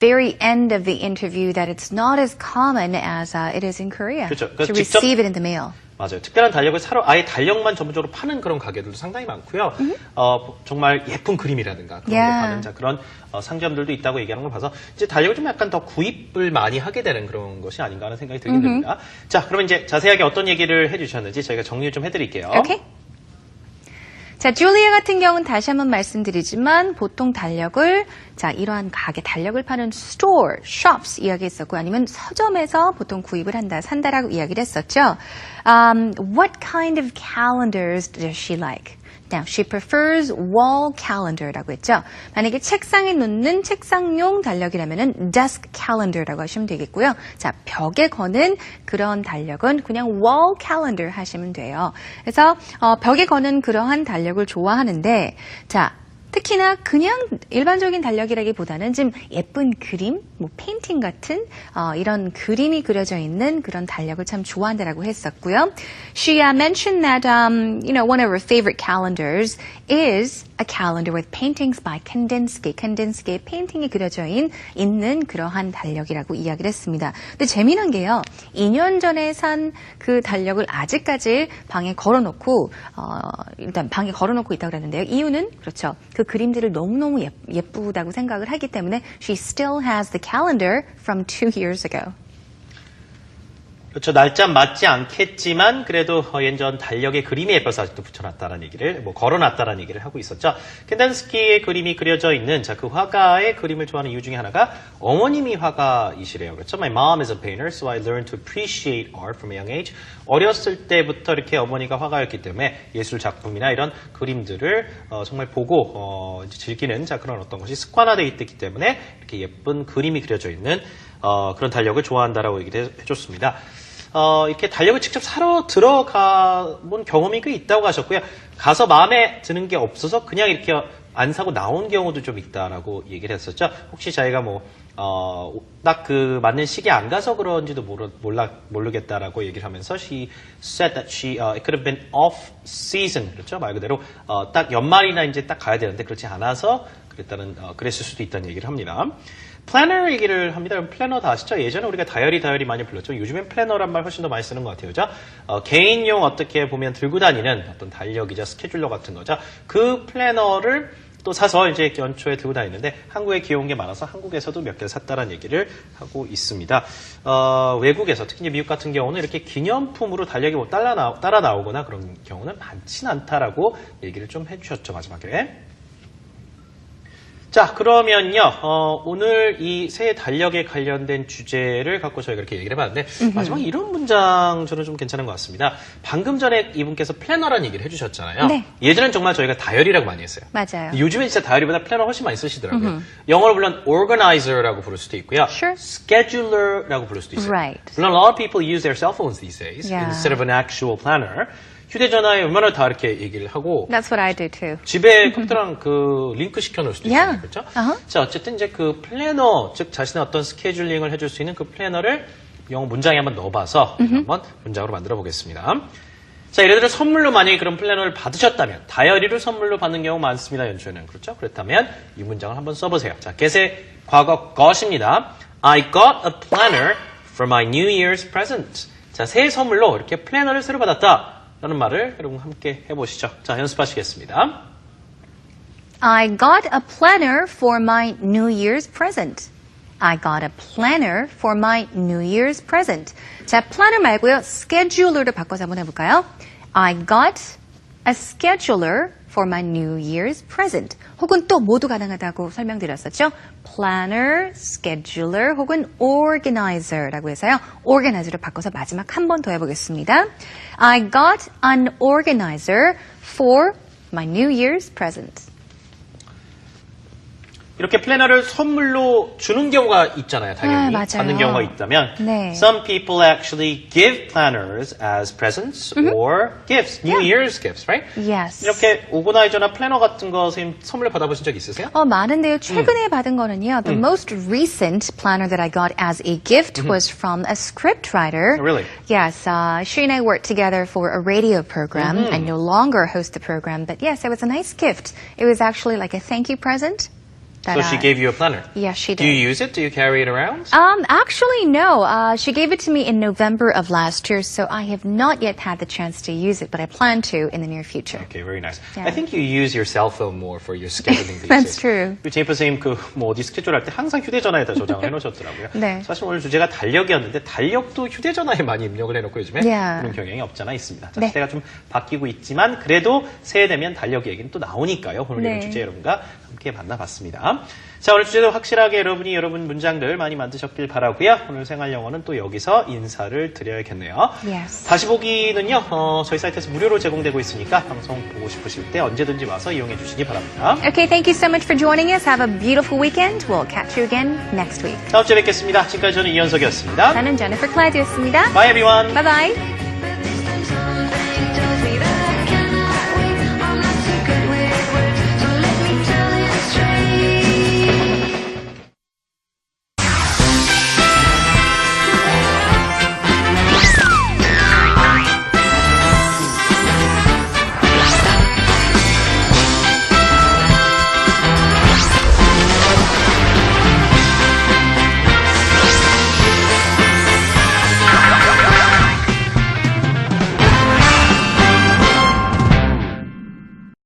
very end of the interview that it's not as common as uh, it is in Korea 그렇죠. to 그래서 직접- receive it in the mail. 맞아요. 특별한 달력을 사러 아예 달력만 전문적으로 파는 그런 가게들도 상당히 많고요. 어, 정말 예쁜 그림이라든가 그런 Yeah. 게 파는 자, 그런 어, 상점들도 있다고 얘기하는 걸 봐서 이제 달력을 좀 약간 더 구입을 많이 하게 되는 그런 것이 아닌가 하는 생각이 들긴 듭니다. 자, 그러면 이제 자세하게 어떤 얘기를 해주셨는지 저희가 정리를 좀 해드릴게요. 오케이. 자, 줄리아 같은 경우는 다시 한번 말씀드리지만 보통 달력을 자, 이러한 가게 달력을 파는 store, shops 이야기했었고 아니면 서점에서 보통 구입을 한다, 산다라고 이야기를 했었죠. Um, what kind of calendars does she like? Now, she prefers wall calendar라고 했죠. 만약에 책상에 놓는 책상용 달력이라면은 desk calendar라고 하시면 되겠고요. 자, 벽에 거는 그런 달력은 그냥 wall calendar 하시면 돼요. 그래서 어, 벽에 거는 그러한 달력을 좋아하는데, 자. 특히나 그냥 일반적인 달력이라기보다는 좀 예쁜 그림, 뭐 페인팅 같은 어, 이런 그림이 그려져 있는 그런 달력을 참 좋아한다라고 했었고요. She mentioned that um, you know one of her favorite calendars is a calendar with paintings by Kandinsky. Kandinsky의 페인팅이 그려져 있- 있는 그러한 달력이라고 이야기를 했습니다. 근데 재미난 게요. 2년 전에 산 그 달력을 아직까지 방에 걸어놓고 어, 일단 방에 걸어놓고 있다고 그랬는데요. 이유는 그렇죠. 그 그림들을 너무너무 예, 예쁘다고 생각을 하기 때문에 she still has the calendar from two years ago. 그렇죠. 날짜 맞지 않겠지만 그래도 어, 예전 달력에 그림이 예뻐서 아직도 붙여놨다는 얘기를 뭐 걸어놨다는 얘기를 하고 있었죠. 켄단스키의 그림이 그려져 있는 자 그 화가의 그림을 좋아하는 이유 중에 하나가 어머님이 화가이시래요. 그렇죠. My mom is a painter, so I learned to appreciate art from a young age. 어렸을 때부터 이렇게 어머니가 화가였기 때문에 예술 작품이나 이런 그림들을 어, 정말 보고 어, 즐기는 자 그런 어떤 것이 습관화되어 있기 때문에 이렇게 예쁜 그림이 그려져 있는 어, 그런 달력을 좋아한다라고 얘기를 해- 해줬습니다. 어, 이렇게 달력을 직접 사러 들어가 본 경험이 꽤 있다고 하셨고요. 가서 마음에 드는 게 없어서 그냥 이렇게 안 사고 나온 경우도 좀 있다라고 얘기를 했었죠. 혹시 자기가 뭐, 어, 딱 그 맞는 시기에 안 가서 그런지도 모르, 몰라, 모르겠다라고 얘기를 하면서 she said that she, uh, it could have been off season. 그렇죠. 말 그대로, 어, 딱 연말이나 이제 딱 가야 되는데 그렇지 않아서 그랬다는, 어, 그랬을 수도 있다는 얘기를 합니다. 플래너 얘기를 합니다. 플래너 다 아시죠? 예전에 우리가 다이어리 다이어리 많이 불렀죠. 요즘엔 플래너란 말 훨씬 더 많이 쓰는 것 같아요. 그죠? 어, 개인용 어떻게 보면 들고 다니는 어떤 달력이자 스케줄러 같은 거죠. 그 플래너를 또 사서 이제 연초에 들고 다니는데 한국에 귀여운 게 많아서 한국에서도 몇개 샀다는 얘기를 하고 있습니다. 어, 외국에서 특히 미국 같은 경우는 이렇게 기념품으로 달력이 뭐 따라, 나오, 따라 나오거나 그런 경우는 많진 않다라고 얘기를 좀 해주셨죠 마지막에. 자, 그러면요, 어, 오늘 이 새 달력에 관련된 주제를 갖고 저희가 이렇게 얘기를 해봤는데, 마지막에 이런 문장 저는 좀 괜찮은 것 같습니다. 방금 전에 이분께서 플래너라는 얘기를 해주셨잖아요. 네. 예전엔 정말 저희가 다이어리라고 많이 했어요. 맞아요. 요즘엔 진짜 다이어리보다 플래너 훨씬 많이 쓰시더라고요. 영어로 물론 organizer라고 부를 수도 있고요. Sure. scheduler라고 부를 수도 있어요. Right. 물론 a lot of people use their cell phones these days Yeah. instead of an actual planner. 휴대전화에 얼마나 다 이렇게 얘기를 하고 That's what I do too. 집에 컴퓨터랑 그 링크 시켜놓을 수도 있어요. Yeah. 그렇죠? Uh-huh. 자, 어쨌든 이제 그 플래너, 즉 자신의 어떤 스케줄링을 해줄 수 있는 그 플래너를 영어 문장에 한번 넣어봐서 한번 문장으로 만들어 보겠습니다. 자, 예를 들어 선물로 만약에 그런 플래너를 받으셨다면 다이어리를 선물로 받는 경우 많습니다. 연초에는 그렇죠? 그렇다면 이 문장을 한번 써보세요. 자, get의 과거 got입니다. I got a planner for my New Year's present. 자, 새해 선물로 이렇게 플래너를 새로 받았다. 라는 말을 여러분 함께 해보시죠. 자, 연습하시겠습니다. I got a planner for my New Year's present. I got a planner for my New Year's present. 자, planner 말고요. scheduler로 바꿔서 한번 해볼까요? I got a scheduler for my New Year's present. 혹은 또 모두 가능하다고 설명드렸었죠. planner, scheduler 혹은 organizer라고 해서요. organizer로 바꿔서 마지막 한 번 더 해보겠습니다. I got an organizer for my New Year's present. 이렇게 플래너를 선물로 주는 경우가 있잖아요, 당연히. 아, 맞아요. 받는 경우가 있다면. 네. Some people actually give planners as presents or gifts, New Year's gifts, right? Yes. 이렇게 오거나이저나 플래너 같은 거 선생님 선물 받아보신 적 있으세요? 어, 많은데요. 최근에 받은 거는요. The most recent planner that I got as a gift was from a scriptwriter. Oh, really? Yes. Uh, she and I worked together for a radio program. I no longer host the program, but yes, it was a nice gift. It was actually like a thank you present. So she gave you a planner. Yeah, she Do did. you use it? Do you carry it around? Um, actually, no. Uh, she gave it to me in November of last year, so I have not yet had the chance to use it, but I plan to in the near future. Okay, very nice. Yeah. I think you use your cell phone more for your scheduling these That's days. true. 그 제이프 선생님 그뭐 어디 스케줄 할 때 항상 휴대전화에다 저장을 해놓으셨더라고요. 네. 사실 오늘 주제가 달력이었는데 달력도 휴대전화에 많이 입력을 해놓고 요즘에 Yeah. 그런 경향이 없잖아 있습니다. 자, 네. 시대가 좀 바뀌고 있지만 그래도 새해 되면 달력 얘기는 또 나오니까요. 오늘 이런 네. 주제 여러분과 함께 만나봤 습니다. 자 오늘 주제도 확실하게 여러분이 여러분 문장들 많이 만드셨길 바라고요. 오늘 생활 영어는 또 여기서 인사를 드려야겠네요. Yes. 다시 보기는요, 어, 저희 사이트에서 무료로 제공되고 있으니까 방송 보고 싶으실 때 언제든지 와서 이용해 주시기 바랍니다. Okay, thank you so much for joining us. Have a beautiful weekend. We'll catch you again next week. 다음 주에 뵙겠습니다. 지금까지 저는 이현석이었습니다. 저는 Jennifer Clyde였습니다. Bye everyone. Bye bye.